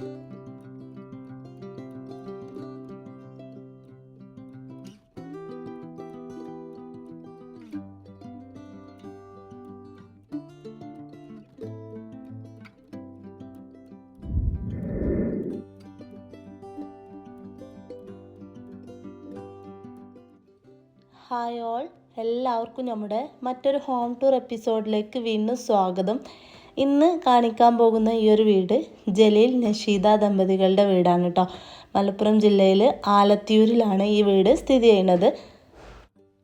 Hi all എല്ലാവർക്കും നമ്മുടെ മറ്റൊരു ഹോം ടൂർ എപ്പിസോഡിലേക്ക് വീണ്ടും സ്വാഗതം. ഇന്ന് കാണിക്കാൻ പോകുന്ന ഈ ഒരു വീട് ജലീൽ നഷീദ ദമ്പതികളുടെ വീടാണ് കേട്ടോ. മലപ്പുറം ജില്ലയിൽ ആലത്തിയൂരിലാണ് ഈ വീട് സ്ഥിതി ചെയ്യുന്നത്.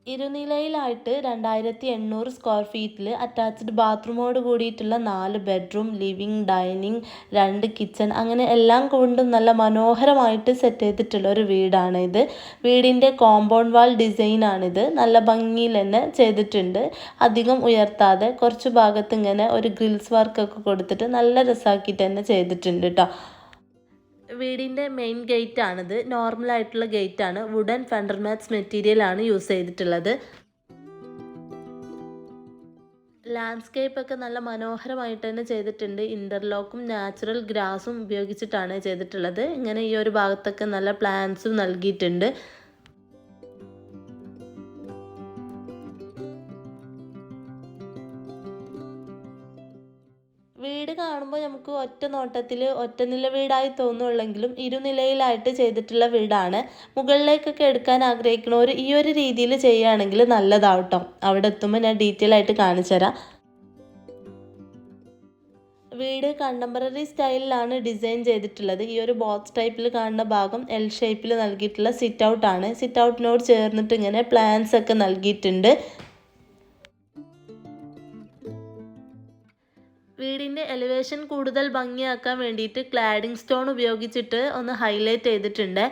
ഇരുനിലയിലായിട്ട് രണ്ടായിരത്തി എണ്ണൂറ് സ്ക്വയർ ഫീറ്റിൽ അറ്റാച്ച്ഡ് ബാത്റൂമോട് കൂടിയിട്ടുള്ള നാല് ബെഡ്റൂം ലിവിങ് ഡൈനിങ് രണ്ട് കിച്ചൺ അങ്ങനെ എല്ലാം കൊണ്ടും നല്ല മനോഹരമായിട്ട് സെറ്റ് ചെയ്തിട്ടുള്ള ഒരു വീടാണ് ഇത്. വീടിന്റെ കോമ്പൗണ്ട് വാൾ ഡിസൈനാണിത് നല്ല ഭംഗിയിൽ തന്നെ ചെയ്തിട്ടുണ്ട്. അധികം ഉയർത്താതെ കുറച്ച് ഭാഗത്ത് ഇങ്ങനെ ഒരു ഗ്രിൽസ് വർക്കൊക്കെ കൊടുത്തിട്ട് നല്ല രസമാക്കിയിട്ട് തന്നെ ചെയ്തിട്ടുണ്ട് കേട്ടോ വീടിന്റെ മെയിൻ ഗേറ്റ് ആണിത്. നോർമൽ ആയിട്ടുള്ള ഗേറ്റ് ആണ്. വുഡൻ ഫെൻഡർ മാറ്റ്സ് മെറ്റീരിയൽ ആണ് യൂസ് ചെയ്തിട്ടുള്ളത്. ലാൻഡ്സ്കേപ്പ് ഒക്കെ നല്ല മനോഹരമായിട്ട് തന്നെ ചെയ്തിട്ടുണ്ട്. ഇന്റർലോക്കും നാച്ചുറൽ ഗ്രാസും ഉപയോഗിച്ചിട്ടാണ് ചെയ്തിട്ടുള്ളത്. ഇങ്ങനെ ഈ ഒരു ഭാഗത്തൊക്കെ നല്ല പ്ലാന്റ്സും നൽകിയിട്ടുണ്ട്. വീട് കാണുമ്പോൾ നമുക്ക് ഒറ്റ നോട്ടത്തിൽ ഒറ്റ നില വീടായി തോന്നുള്ളെങ്കിലും ഇരുനിലയിലായിട്ട് ചെയ്തിട്ടുള്ള വീടാണ്. മുകളിലേക്കൊക്കെ എടുക്കാൻ ആഗ്രഹിക്കുന്നവർ ഈ ഒരു രീതിയിൽ ചെയ്യുകയാണെങ്കിൽ നല്ലതാവട്ടോ. അവിടെ എത്തുമ്പോൾ ഞാൻ ഡീറ്റെയിൽ ആയിട്ട് കാണിച്ചു തരാം. വീട് കണ്ടംപററി സ്റ്റൈലിലാണ് ഡിസൈൻ ചെയ്തിട്ടുള്ളത്. ഈ ഒരു ബോക്സ് ടൈപ്പിൽ കാണുന്ന ഭാഗം എൽ ഷേപ്പിൽ നൽകിയിട്ടുള്ള സിറ്റ് ഔട്ട് ആണ്. സിറ്റ് ഔട്ടിനോട് ചേർന്നിട്ട് ഇങ്ങനെ പ്ലാൻസ് ഒക്കെ നൽകിയിട്ടുണ്ട്. വീടിന്റെ എലിവേഷൻ കൂടുതൽ ഭംഗിയാക്കാൻ വേണ്ടിയിട്ട് ക്ലാഡിംഗ് സ്റ്റോൺ ഉപയോഗിച്ചിട്ട് ഒന്ന് ഹൈലൈറ്റ് ചെയ്തിട്ടുണ്ട്.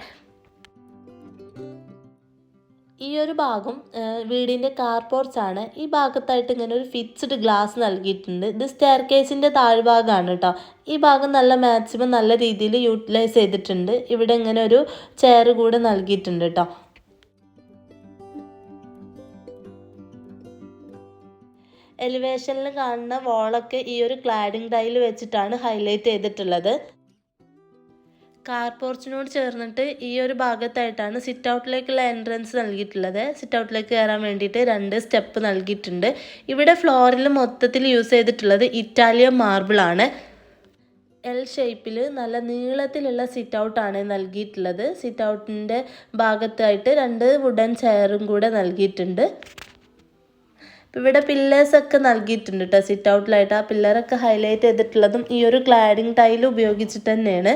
ഈ ഒരു ഭാഗം വീടിന്റെ കാർ ആണ്. ഈ ഭാഗത്തായിട്ട് ഇങ്ങനെ ഒരു ഫിക്സ്ഡ് ഗ്ലാസ് നൽകിയിട്ടുണ്ട്. ഇത് സ്റ്റെയർ കേസിന്റെ താഴ്ഭാഗമാണ് കേട്ടോ. ഈ ഭാഗം നല്ല മാക്സിമം നല്ല രീതിയിൽ യൂട്ടിലൈസ് ചെയ്തിട്ടുണ്ട്. ഇവിടെ ഇങ്ങനെ ഒരു ചെയർ കൂടെ നൽകിയിട്ടുണ്ട് കേട്ടോ. എലിവേഷനിൽ കാണുന്ന വോളൊക്കെ ഈ ഒരു ക്ലാഡിംഗ് ടൈൽ വെച്ചിട്ടാണ് ഹൈലൈറ്റ് ചെയ്തിട്ടുള്ളത്. കാർ പോർച്ചിനോട് ചേർന്നിട്ട് ഈ ഒരു ഭാഗത്തായിട്ടാണ് സിറ്റ് ഔട്ടിലേക്കുള്ള എൻട്രൻസ് നൽകിയിട്ടുള്ളത്. സിറ്റ് ഔട്ടിലേക്ക് കയറാൻ വേണ്ടിയിട്ട് രണ്ട് സ്റ്റെപ്പ് നൽകിയിട്ടുണ്ട്. ഇവിടെ ഫ്ലോറിൽ മൊത്തത്തിൽ യൂസ് ചെയ്തിട്ടുള്ളത് ഇറ്റാലിയൻ മാർബിളാണ് എൽ ഷേപ്പിൽ നല്ല നീളത്തിലുള്ള സിറ്റ് ഔട്ടാണ് നൽകിയിട്ടുള്ളത്. സിറ്റ് ഔട്ടിന്റെ ഭാഗത്തായിട്ട് രണ്ട് വുഡൻ ചെയറും കൂടെ നൽകിയിട്ടുണ്ട്. ഇവിടെ പില്ലേഴ്സ് ഒക്കെ നൽകിയിട്ടുണ്ട് കേട്ടോ സിറ്റ് ഔട്ടിലായിട്ട് ആ പില്ലറൊക്കെ ഹൈലൈറ്റ് ചെയ്തിട്ടുള്ളതും ഈ ഒരു ക്ലാഡിങ് ടൈൽ ഉപയോഗിച്ചിട്ട് തന്നെയാണ്.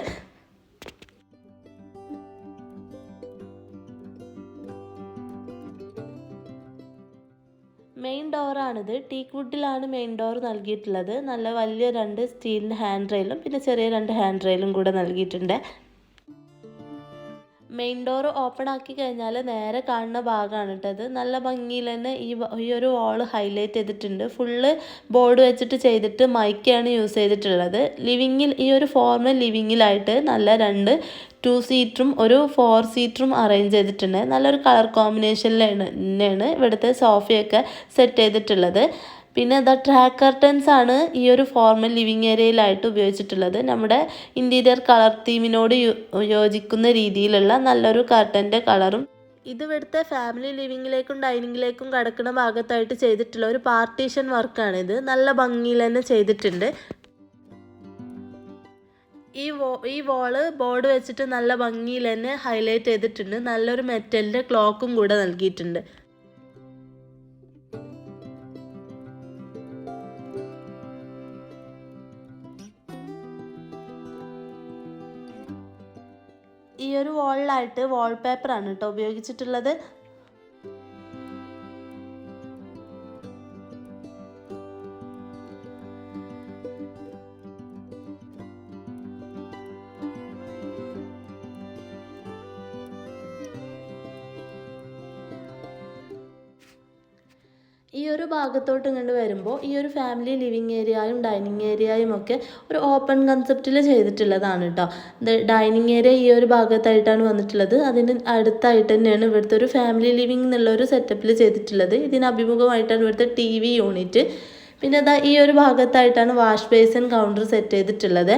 മെയിൻ ഡോറാണിത് ടീക്ക് വുഡിലാണ് മെയിൻ ഡോർ നൽകിയിട്ടുള്ളത്. നല്ല വലിയ രണ്ട് സ്റ്റീലിന്റെ ഹാൻഡ് റെയിലും പിന്നെ ചെറിയ രണ്ട് ഹാൻഡ് റെയിലും കൂടെ നൽകിയിട്ടുണ്ട്. മെയിൻ ഡോർ ഓപ്പൺ ആക്കി കഴിഞ്ഞാൽ നേരെ കാണുന്ന ഭാഗമാണ് കേട്ടത് നല്ല ഭംഗിയിൽ തന്നെ ഈ ഈ ഒരു വാൾ ഹൈലൈറ്റ് ചെയ്തിട്ടുണ്ട്. ഫുള്ള് ബോർഡ് വെച്ചിട്ട് ചെയ്തിട്ട് മൈക്കാണ് യൂസ് ചെയ്തിട്ടുള്ളത്. ലിവിങ്ങിൽ ഈ ഒരു ഫോർമൽ ലിവിങ്ങിലായിട്ട് നല്ല രണ്ട് ടു സീറ്ററും ഒരു ഫോർ സീറ്ററും അറേഞ്ച് ചെയ്തിട്ടുണ്ട്. നല്ലൊരു കളർ കോമ്പിനേഷനിലാണ് തന്നെയാണ് ഇവിടുത്തെ സോഫയൊക്കെ സെറ്റ് ചെയ്തിട്ടുള്ളത്. പിന്നെ ദ ട്രാക്ക് കർട്ടൻസ് ആണ് ഈ ഒരു ഫോർമൽ ലിവിങ് ഏരിയയിലായിട്ട് ഉപയോഗിച്ചിട്ടുള്ളത്. നമ്മുടെ ഇന്റീരിയർ കളർ തീമിനോട് യോജിക്കുന്ന രീതിയിലുള്ള നല്ലൊരു കർട്ടന്റെ കളറും ഇത് ഇവിടുത്തെ ഫാമിലി ലിവിങ്ങിലേക്കും ഡൈനിങ്ങിലേക്കും കടക്കുന്ന ഭാഗത്തായിട്ട് ചെയ്തിട്ടുള്ള ഒരു പാർട്ടീഷൻ വർക്കാണിത് നല്ല ഭംഗിയിൽ തന്നെ ചെയ്തിട്ടുണ്ട്. ഈ വോ ഈ വോൾ ബോർഡ് വെച്ചിട്ട് നല്ല ഭംഗിയിൽ തന്നെ ഹൈലൈറ്റ് ചെയ്തിട്ടുണ്ട്. നല്ലൊരു മെറ്റലിന്റെ ക്ലോക്കും കൂടെ നൽകിയിട്ടുണ്ട്. ഒരു വാളിലായിട്ട് വാൾപേപ്പറാണ് കേട്ടോ ഉപയോഗിച്ചിട്ടുള്ളത്. ഈ ഒരു ഭാഗത്തോട്ട് ഇങ്ങോട്ട് വരുമ്പോൾ ഈ ഒരു ഫാമിലി ലിവിങ് ഏരിയയും ഡൈനിങ് ഏരിയയും ഒക്കെ ഒരു ഓപ്പൺ കൺസെപ്റ്റിൽ ചെയ്തിട്ടുള്ളതാണ് കേട്ടോ ഡൈനിങ് ഏരിയ ഈ ഒരു ഭാഗത്തായിട്ടാണ് വന്നിട്ടുള്ളത്. അതിന് അടുത്തായിട്ട് തന്നെയാണ് ഇവിടുത്തെ ഒരു ഫാമിലി ലിവിങ് എന്നുള്ള ഒരു സെറ്റപ്പിൽ ചെയ്തിട്ടുള്ളത്. ഇതിന് അഭിമുഖമായിട്ടാണ് ഇവിടുത്തെ ടി വി യൂണിറ്റ് പിന്നെ അതാ ഈ ഒരു ഭാഗത്തായിട്ടാണ് വാഷ് ബേസിൻ കൗണ്ടർ സെറ്റ് ചെയ്തിട്ടുള്ളത്.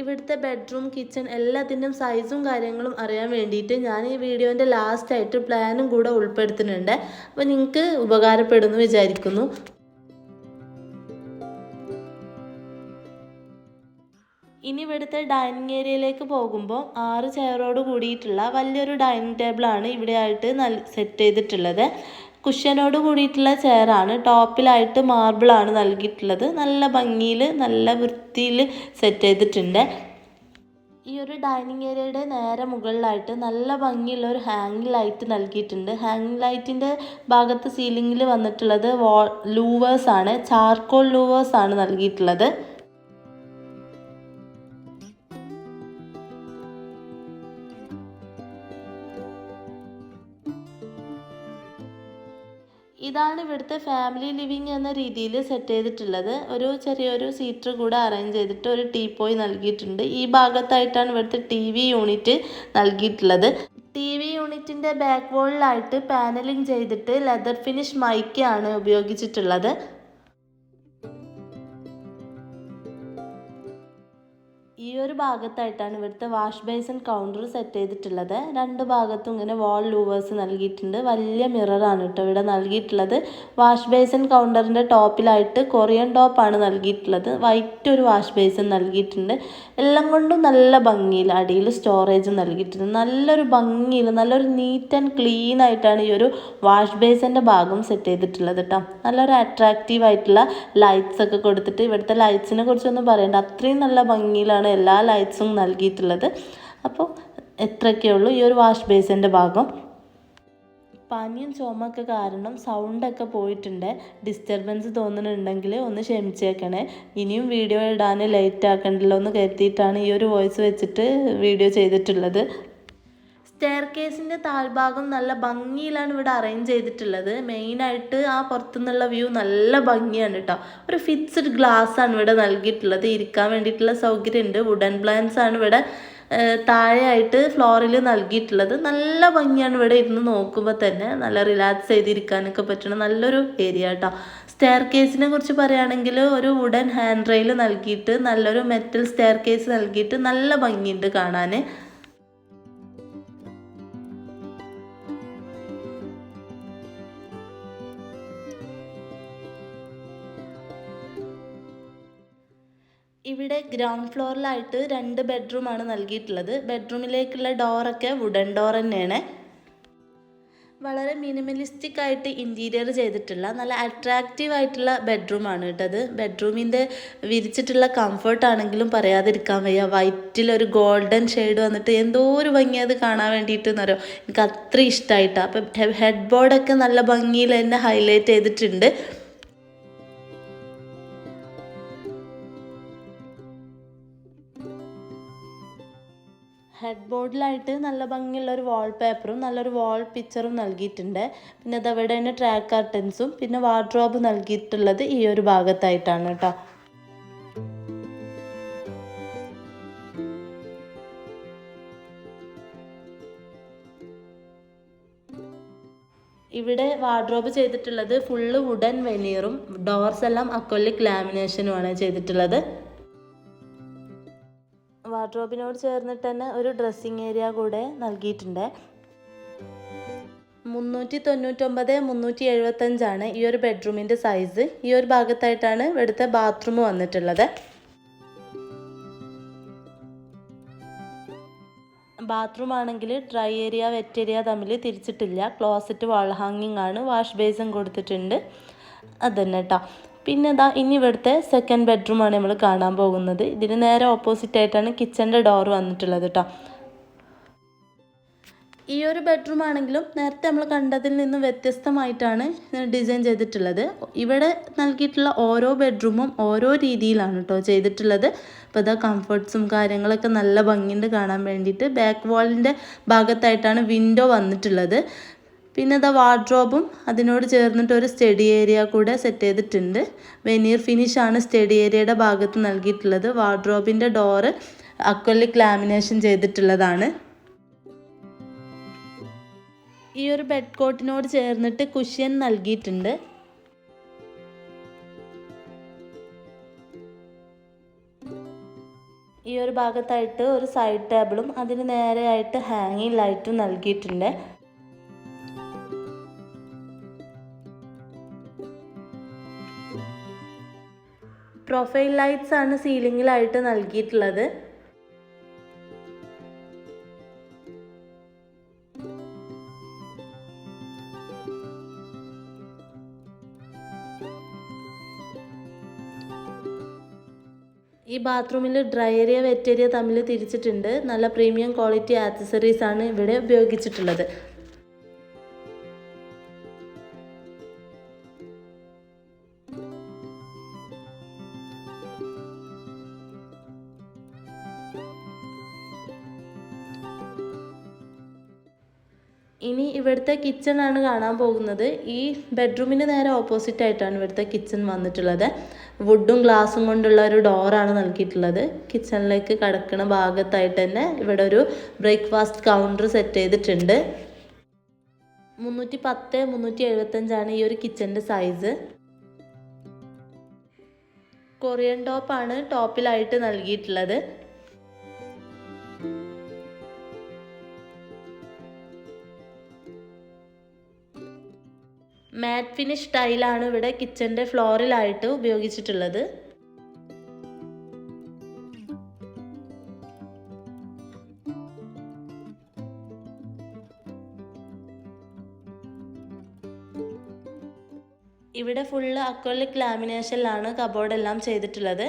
ഇവിടുത്തെ ബെഡ്റൂം കിച്ചൺ എല്ലാത്തിന്റെയും സൈസും കാര്യങ്ങളും അറിയാൻ വേണ്ടിയിട്ട് ഞാൻ ഈ വീഡിയോന്റെ ലാസ്റ്റായിട്ട് പ്ലാനും കൂടെ ഉൾപ്പെടുത്തുന്നുണ്ട്. അപ്പോൾ നിങ്ങൾക്ക് ഉപകാരപ്പെടുന്നു വിചാരിക്കുന്നു. ഇനി ഇവിടുത്തെ ഡൈനിങ് ഏരിയയിലേക്ക് പോകുമ്പോൾ ആറ് ചെയറോട് കൂടിയിട്ടുള്ള വലിയൊരു ഡൈനിങ് ടേബിളാണ് ഇവിടെയായിട്ട് നൽ സെറ്റ് ചെയ്തിട്ടുള്ളത്. കുഷ്യനോട് കൂടിയിട്ടുള്ള ചെയറാണ്. ടോപ്പിലായിട്ട് മാർബിളാണ് നൽകിയിട്ടുള്ളത്. നല്ല ഭംഗിയിൽ നല്ല വൃത്തിയിൽ സെറ്റ് ചെയ്തിട്ടുണ്ട്. ഈ ഒരു ഡൈനിങ് ഏരിയയുടെ നേരെ മുകളിലായിട്ട് നല്ല ഭംഗിയുള്ള ഒരു ഹാങ്ങിങ് ലൈറ്റ് നൽകിയിട്ടുണ്ട്. ഹാങ്ങിങ് ലൈറ്റിന്റെ ഭാഗത്ത് സീലിങ്ങിൽ വന്നിട്ടുള്ളത് വാ ലൂവേഴ്സാണ് ചാർക്കോൾ ലൂവേഴ്സാണ് നൽകിയിട്ടുള്ളത്. ഇതാണ് ഇവിടുത്തെ ഫാമിലി ലിവിങ് എന്ന രീതിയിൽ സെറ്റ് ചെയ്തിട്ടുള്ളത്. ഒരു ചെറിയൊരു സീറ്റർ കൂടെ അറേഞ്ച് ചെയ്തിട്ട് ഒരു ടീ ടീപ്പോയി നൽകിയിട്ടുണ്ട്. ഈ ഭാഗത്തായിട്ടാണ് ഇവിടുത്തെ ടി വി യൂണിറ്റ് നൽകിയിട്ടുള്ളത്. ടി വി യൂണിറ്റിന്റെ ബാക്ക് വോളിലായിട്ട് പാനലിംഗ് ചെയ്തിട്ട് ലെതർ ഫിനിഷ് മൈക്കാണ് ഉപയോഗിച്ചിട്ടുള്ളത്. ഒരു ഭാഗത്തായിട്ടാണ് ഇവിടുത്തെ വാഷ് ബേസിൻ കൗണ്ടർ സെറ്റ് ചെയ്തിട്ടുള്ളത്. രണ്ട് ഭാഗത്തും ഇങ്ങനെ വാൾ ലൂവേഴ്സ് നൽകിയിട്ടുണ്ട്. വലിയ മിററാണ് കേട്ടോ ഇവിടെ നൽകിയിട്ടുള്ളത്. വാഷ് ബേസിൻ കൗണ്ടറിന്റെ ടോപ്പിലായിട്ട് കൊറിയൻ ടോപ്പാണ് നൽകിയിട്ടുള്ളത്. വൈറ്റ് ഒരു വാഷ് ബേസിൻ നൽകിയിട്ടുണ്ട്. എല്ലാം കൊണ്ടും നല്ല ഭംഗിയിൽ അടിയിൽ സ്റ്റോറേജ് നൽകിയിട്ടുണ്ട്. നല്ലൊരു ഭംഗിയിൽ നല്ലൊരു നീറ്റ് ആൻഡ് ക്ലീൻ ആയിട്ടാണ് ഈ ഒരു വാഷ് ബേസിന്റെ ഭാഗം സെറ്റ് ചെയ്തിട്ടുള്ളത് കേട്ടോ. നല്ലൊരു അട്രാക്റ്റീവ് ആയിട്ടുള്ള ലൈറ്റ്സ് ഒക്കെ കൊടുത്തിട്ട് ഇവിടുത്തെ ലൈറ്റ്സിനെ കുറിച്ചൊന്നും പറയണ്ട. അത്രയും നല്ല ഭംഗിയിലാണ് എല്ലാ ലൈറ്റ്സും നൽകിയിട്ടുള്ളത്. അപ്പോൾ എത്രയൊക്കെ ഉള്ളൂ ഈ ഒരു വാഷ് ബേസിന്റെ ഭാഗം. പനിയും ചുമയൊക്കെ കാരണം സൗണ്ടൊക്കെ പോയിട്ടുണ്ട്. ഡിസ്റ്റർബൻസ് തോന്നുന്നുണ്ടെങ്കിൽ ഒന്ന് ക്ഷമിച്ചേക്കണേ. ഇനിയും വീഡിയോ ഇടാൻ ലേറ്റ് ആക്കണ്ടല്ലോ എന്ന് കരുതിയിട്ടാണ് ഈ ഒരു വോയിസ് വെച്ചിട്ട് വീഡിയോ ചെയ്തിട്ടുള്ളത്. സ്റ്റെയർ കേസിന്റെ താഴ്ഭാഗം നല്ല ഭംഗിയിലാണ് ഇവിടെ അറേഞ്ച് ചെയ്തിട്ടുള്ളത്. മെയിനായിട്ട് ആ പുറത്തുനിന്നുള്ള വ്യൂ നല്ല ഭംഗിയാണ് കേട്ടോ ഒരു ഫിക്സ്ഡ് ഗ്ലാസ് ആണ് ഇവിടെ നൽകിയിട്ടുള്ളത്. ഇരിക്കാൻ വേണ്ടിയിട്ടുള്ള സൗകര്യമുണ്ട്. വുഡൻ പ്ലാന്റ്സ് ആണ് ഇവിടെ താഴെയായിട്ട് ഫ്ലോറിൽ നൽകിയിട്ടുള്ളത്. നല്ല ഭംഗിയാണ് ഇവിടെ ഇരുന്ന് നോക്കുമ്പോൾ തന്നെ. നല്ല റിലാക്സ് ചെയ്തിരിക്കാനൊക്കെ പറ്റുന്ന നല്ലൊരു ഏരിയ കേട്ടോ സ്റ്റെയർ കേസിനെ കുറിച്ച് പറയുകയാണെങ്കിൽ ഒരു വുഡൻ ഹാൻഡ് റെയിൽ നൽകിയിട്ട് നല്ലൊരു മെറ്റൽ സ്റ്റെയർ കേസ് നൽകിയിട്ട് നല്ല ഭംഗിയുണ്ട് കാണാൻ ഇവിടെ ഗ്രൗണ്ട് ഫ്ലോറിലായിട്ട് രണ്ട് ബെഡ്റൂമാണ് നൽകിയിട്ടുള്ളത്. ബെഡ്റൂമിലേക്കുള്ള ഡോറൊക്കെ വുഡൻ ഡോർ തന്നെയാണ്. വളരെ മിനിമലിസ്റ്റിക് ആയിട്ട് ഇന്റീരിയർ ചെയ്തിട്ടുള്ള നല്ല അട്രാക്റ്റീവ് ആയിട്ടുള്ള ബെഡ്റൂമാണ് കേട്ടത് ബെഡ്റൂമിന്റെ വിരിച്ചിട്ടുള്ള കംഫർട്ട് ആണെങ്കിലും പറയാതിരിക്കാൻ വയ്യ. വൈറ്റിലൊരു ഗോൾഡൻ ഷെയ്ഡ് വന്നിട്ട് എന്തോ ഒരു ഭംഗി അത് കാണാൻ വേണ്ടിയിട്ട് എന്നറിയോ എനിക്ക് അത്ര ഇഷ്ടമായിട്ടാണ് അപ്പം ഹെഡ് ബോർഡൊക്കെ നല്ല ഭംഗിയിൽ തന്നെ ഹൈലൈറ്റ് ചെയ്തിട്ടുണ്ട്. ഹെഡ് ബോർഡിലായിട്ട് നല്ല ഭംഗിയുള്ള ഒരു വാൾ പേപ്പറും നല്ലൊരു വാൾ പിക്ചറും നൽകിയിട്ടുണ്ട്. പിന്നെ അതവിടെ തന്നെ ട്രാക്ക് കർട്ടൻസും പിന്നെ വാർഡ്രോബ് നൽകിയിട്ടുള്ളത് ഈ ഒരു ഭാഗത്തായിട്ടാണ് കേട്ടോ. ഇവിടെ വാർഡ്രോബ് ചെയ്തിട്ടുള്ളത് ഫുള്ള് വുഡൻ വെനീറും ഡോർസ് എല്ലാം അക്കൊല്ലിക് ലാമിനേഷനുമാണ് ചെയ്തിട്ടുള്ളത്. വാർഡ്രോബിനോട് ചേർന്നിട്ട് തന്നെ ഒരു ഡ്രസ്സിങ് ഏരിയ കൂടെ നൽകിയിട്ടുണ്ട്. മുന്നൂറ്റി തൊണ്ണൂറ്റൊമ്പത് മുന്നൂറ്റി എഴുപത്തഞ്ചാണ് ഈ ഒരു ബെഡ്റൂമിന്റെ സൈസ്. ഈ ഒരു ഭാഗത്തായിട്ടാണ് ഇവിടുത്തെ ബാത്റൂം വന്നിട്ടുള്ളത്. ബാത്റൂം ആണെങ്കിൽ ഡ്രൈ ഏരിയ വെറ്റ് ഏരിയ തമ്മിൽ തിരിച്ചിട്ടില്ല. ക്ലോസറ്റ് വാൾ ഹാങ്ങിങ് ആണ് വാഷ് ബേസും കൊടുത്തിട്ടുണ്ട്. അതന്നെ കേട്ടോ പിന്നെ ഇതാ ഇനി ഇവിടുത്തെ സെക്കൻഡ് ബെഡ്റൂമാണ് നമ്മൾ കാണാൻ പോകുന്നത്. ഇതിന് നേരെ ഓപ്പോസിറ്റ് ആയിട്ടാണ് കിച്ചന്റെ ഡോർ വന്നിട്ടുള്ളത് കേട്ടോ ഈ ഒരു ബെഡ്റൂം ആണെങ്കിലും നേരത്തെ നമ്മൾ കണ്ടതിൽ നിന്ന് വ്യത്യസ്തമായിട്ടാണ് ഡിസൈൻ ചെയ്തിട്ടുള്ളത്. ഇവിടെ നൽകിയിട്ടുള്ള ഓരോ ബെഡ്റൂമും ഓരോ രീതിയിലാണ് കേട്ടോ ചെയ്തിട്ടുള്ളത്. അപ്പോൾ ഇതാ കംഫർട്ട്സും കാര്യങ്ങളൊക്കെ നല്ല ഭംഗിയുണ്ട് കാണാൻ വേണ്ടിയിട്ട്. ബാക്ക് വാളിന്റെ ഭാഗത്തായിട്ടാണ് വിൻഡോ വന്നിട്ടുള്ളത്. പിന്നെ ഇതാ വാർഡ്രോബും അതിനോട് ചേർന്നിട്ട് ഒരു സ്റ്റഡി ഏരിയ കൂടെ സെറ്റ് ചെയ്തിട്ടുണ്ട്. വെനീർ ഫിനിഷ് ആണ് സ്റ്റഡി ഏരിയയുടെ ഭാഗത്ത് നൽകിയിട്ടുള്ളത്. വാർഡ്രോബിന്റെ ഡോറ് അക്വലിക് ലാമിനേഷൻ ചെയ്തിട്ടുള്ളതാണ്. ഈ ഒരു ബെഡ് കോട്ടിനോട് ചേർന്നിട്ട് കുഷ്യൻ നൽകിയിട്ടുണ്ട്. ഈ ഒരു ഭാഗത്തായിട്ട് ഒരു സൈഡ് ടേബിളും അതിന് നേരെയായിട്ട് ഹാങ്ങിങ് ലൈറ്റും നൽകിയിട്ടുണ്ട്. പ്രൊഫൈൽ ലൈറ്റ്സ് ആണ് സീലിങ്ങിലായിട്ട് നൽകിയിട്ടുള്ളത്. ഈ ബാത്റൂമിൽ ഡ്രൈ ഏരിയ വെറ്റ് ഏരിയ തമ്മിൽ തിരിച്ചിട്ടുണ്ട്. നല്ല പ്രീമിയം ക്വാളിറ്റി ആക്സസറീസ് ആണ് ഇവിടെ ഉപയോഗിച്ചിട്ടുള്ളത്. ഇനി ഇവിടുത്തെ ആണ് കാണാൻ പോകുന്നത്. ഈ ബെഡ്റൂമിന് നേരെ ഓപ്പോസിറ്റ് ആയിട്ടാണ് ഇവിടുത്തെ കിച്ചൺ വന്നിട്ടുള്ളത്. വുഡും ഗ്ലാസും കൊണ്ടുള്ള ഒരു ഡോറാണ് നൽകിയിട്ടുള്ളത്. കിച്ചണിലേക്ക് കടക്കുന്ന ഭാഗത്തായിട്ട് തന്നെ ഇവിടെ ഒരു ബ്രേക്ക്ഫാസ്റ്റ് കൗണ്ടർ സെറ്റ് ചെയ്തിട്ടുണ്ട്. മുന്നൂറ്റി പത്ത് മുന്നൂറ്റി എഴുപത്തഞ്ചാണ് ഈ ഒരു കിച്ചന്റെ സൈസ് കൊറിയൻ ടോപ്പാണ് ടോപ്പിലായിട്ട് നൽകിയിട്ടുള്ളത്. മാറ്റ് ഫിനിഷ് ടൈലാണ് ഇവിടെ കിച്ചന്റെ ഫ്ലോറിലായിട്ട് ഉപയോഗിച്ചിട്ടുള്ളത്. ഇവിടെ ഫുള്ള് അക്വലിക് ലാമിനേഷനിലാണ് കബോർഡെല്ലാം ചെയ്തിട്ടുള്ളത്.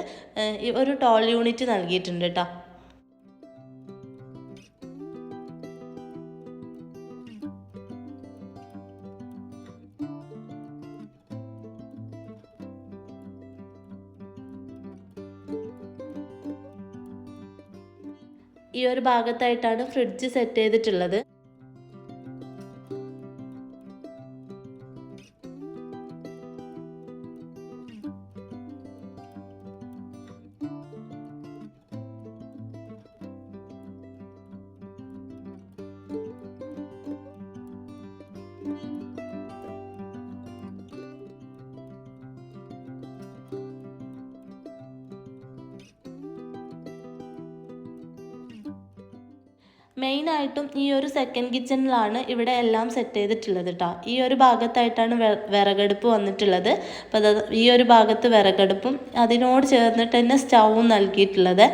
ഒരു ടോൾ യൂണിറ്റ് നൽകിയിട്ടുണ്ട് കേട്ടോ ഈ ഒരു ഭാഗത്തായിട്ടാണ് ഫ്രിഡ്ജ് സെറ്റ് ചെയ്തിട്ടുള്ളത്. മെയിനായിട്ടും ഈ ഒരു സെക്കൻഡ് കിച്ചണിലാണ് ഇവിടെ എല്ലാം സെറ്റ് ചെയ്തിട്ടുള്ളത് കേട്ടോ ഈ ഒരു ഭാഗത്തായിട്ടാണ് വിറകടുപ്പ് വന്നിട്ടുള്ളത്. അപ്പോൾ ഈ ഒരു ഭാഗത്ത് വിറകടുപ്പും അതിനോട് ചേർന്നിട്ട് തന്നെ സ്റ്റൗവും നൽകിയിട്ടുള്ളത്.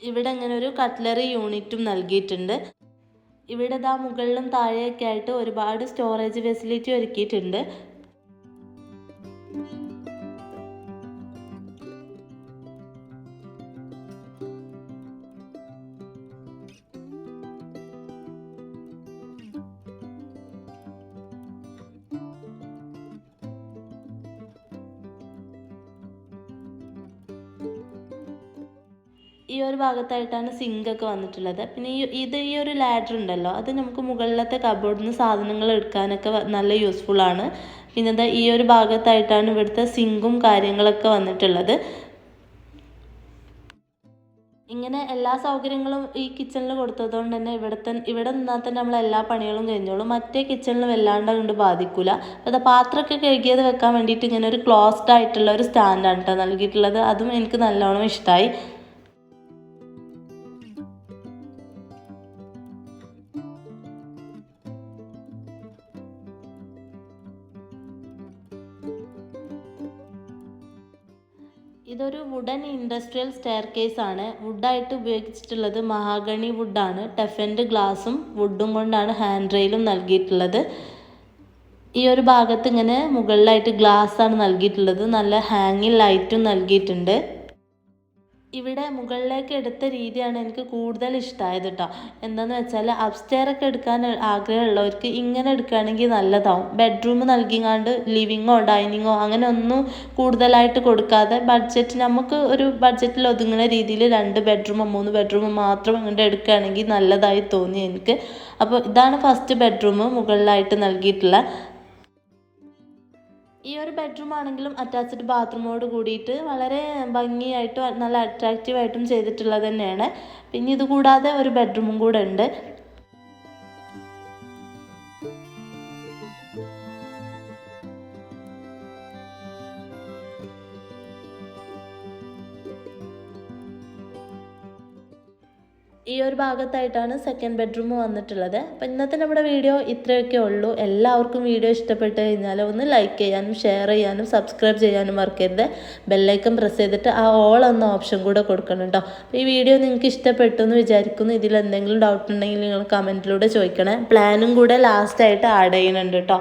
ഇവിടെ അങ്ങനെ ഒരു കട്ട്ലറി യൂണിറ്റും നൽകിയിട്ടുണ്ട്. ഇവിടെ ദാ മുകളിലും താഴെയൊക്കെ ആയിട്ട് ഒരുപാട് സ്റ്റോറേജ് ഫെസിലിറ്റി ഒരുക്കിയിട്ടുണ്ട്. ഈ ഒരു ഭാഗത്തായിട്ടാണ് സിങ്ക് ഒക്കെ വന്നിട്ടുള്ളത്. പിന്നെ ഈ ഇത് ഈ ഒരു ലാഡർ ഉണ്ടല്ലോ അത് നമുക്ക് മുകളിലത്തെ കബോർഡിൽ നിന്ന് സാധനങ്ങൾ എടുക്കാനൊക്കെ നല്ല യൂസ്ഫുൾ ആണ്. പിന്നെ എന്താ ഈ ഒരു ഭാഗത്തായിട്ടാണ് ഇവിടുത്തെ സിങ്കും കാര്യങ്ങളൊക്കെ വന്നിട്ടുള്ളത്. ഇങ്ങനെ എല്ലാ സൗകര്യങ്ങളും ഈ കിച്ചണിൽ കൊടുത്തതുകൊണ്ട് തന്നെ ഇവിടുത്തെ ഇവിടെ നിന്നാൽ തന്നെ നമ്മൾ എല്ലാ പണികളും കഴിഞ്ഞോളും. മറ്റേ കിച്ചണിൽ വല്ലാണ്ട് കൊണ്ട് ബാധിക്കില്ല അത് പാത്രമൊക്കെ കഴുകിയത് വെക്കാൻ വേണ്ടിയിട്ട് ഇങ്ങനെ ഒരു ക്ലോസ്ഡ് ആയിട്ടുള്ള ഒരു സ്റ്റാൻഡാണ് കേട്ടോ നൽകിയിട്ടുള്ളത്. അതും എനിക്ക് നല്ലോണം ഇഷ്ടമായി ഇൻഡസ്ട്രിയൽ സ്റ്റെയർ കേസ് ആണ് വുഡായിട്ട് ഉപയോഗിച്ചിട്ടുള്ളത്. മഹാഗണി വുഡാണ്. ടഫൻഡ് ഗ്ലാസും വുഡും കൊണ്ടാണ് ഹാൻഡ് റെയിലും നൽകിയിട്ടുള്ളത്. ഈ ഒരു ഭാഗത്ത് ഇങ്ങനെ മുകളിലായിട്ട് ഗ്ലാസ് ആണ് നൽകിയിട്ടുള്ളത്. നല്ല ഹാങ്ങിങ് ലൈറ്റും നൽകിയിട്ടുണ്ട്. ഇവിടെ മുകളിലേക്ക് എടുത്ത രീതിയാണ് എനിക്ക് കൂടുതൽ ഇഷ്ടമായത് കേട്ടോ എന്താണെന്ന് വെച്ചാൽ അപ്സ്റ്റെയർ ഒക്കെ എടുക്കാൻ ആഗ്രഹമുള്ളവർക്ക് ഇങ്ങനെ എടുക്കുകയാണെങ്കിൽ നല്ലതാവും. ബെഡ്റൂം നൽകിങ്ങാണ്ട് ലിവിങ്ങോ ഡൈനിങ്ങോ അങ്ങനെ ഒന്നും കൂടുതലായിട്ട് കൊടുക്കാതെ ബഡ്ജറ്റ് നമുക്ക് ഒരു ബഡ്ജറ്റിൽ ഒതുങ്ങുന്ന രീതിയിൽ രണ്ട് ബെഡ്റൂമോ മൂന്ന് ബെഡ്റൂമോ മാത്രം ഇങ്ങോട്ട് എടുക്കുകയാണെങ്കിൽ നല്ലതായി തോന്നി എനിക്ക്. അപ്പോൾ ഇതാണ് ഫസ്റ്റ് ബെഡ്റൂം മുകളിലായിട്ട് നൽകിയിട്ടുള്ള ഈ ഒരു ബെഡ്റൂം ആണെങ്കിലും അറ്റാച്ച്ഡ് ബാത്റൂമോട് കൂടിയിട്ട് വളരെ ഭംഗിയായിട്ടും നല്ല അട്രാക്റ്റീവ് ആയിട്ടും ചെയ്തിട്ടുള്ളത് തന്നെയാണ്. പിന്നെ ഇത് കൂടാതെ ഒരു ബെഡ്റൂമും കൂടെ ഉണ്ട്. ഒരു ഭാഗത്തായിട്ടാണ് സെക്കൻഡ് ബെഡ്റൂം വന്നിട്ടുള്ളത്. അപ്പം ഇന്നത്തെ നമ്മുടെ വീഡിയോ ഇത്രയൊക്കെ ഉള്ളൂ. എല്ലാവർക്കും വീഡിയോ ഇഷ്ടപ്പെട്ട് കഴിഞ്ഞാൽ ഒന്ന് ലൈക്ക് ചെയ്യാനും ഷെയർ ചെയ്യാനും സബ്സ്ക്രൈബ് ചെയ്യാനും മറക്കരുത്. ബെല്ലൈക്കൺ പ്രസ് ചെയ്തിട്ട് ആ ഓൾ എന്ന ഓപ്ഷൻ കൂടെ കൊടുക്കണം കേട്ടോ ഈ വീഡിയോ നിങ്ങൾക്ക് ഇഷ്ടപ്പെട്ടു എന്ന് വിചാരിക്കുന്നു. ഇതിൽ എന്തെങ്കിലും ഡൗട്ട് ഉണ്ടെങ്കിൽ നിങ്ങൾ കമന്റിലൂടെ ചോദിക്കണേ. പ്ലാനും കൂടെ ലാസ്റ്റായിട്ട് ആഡ് ചെയ്യുന്നുണ്ട് കേട്ടോ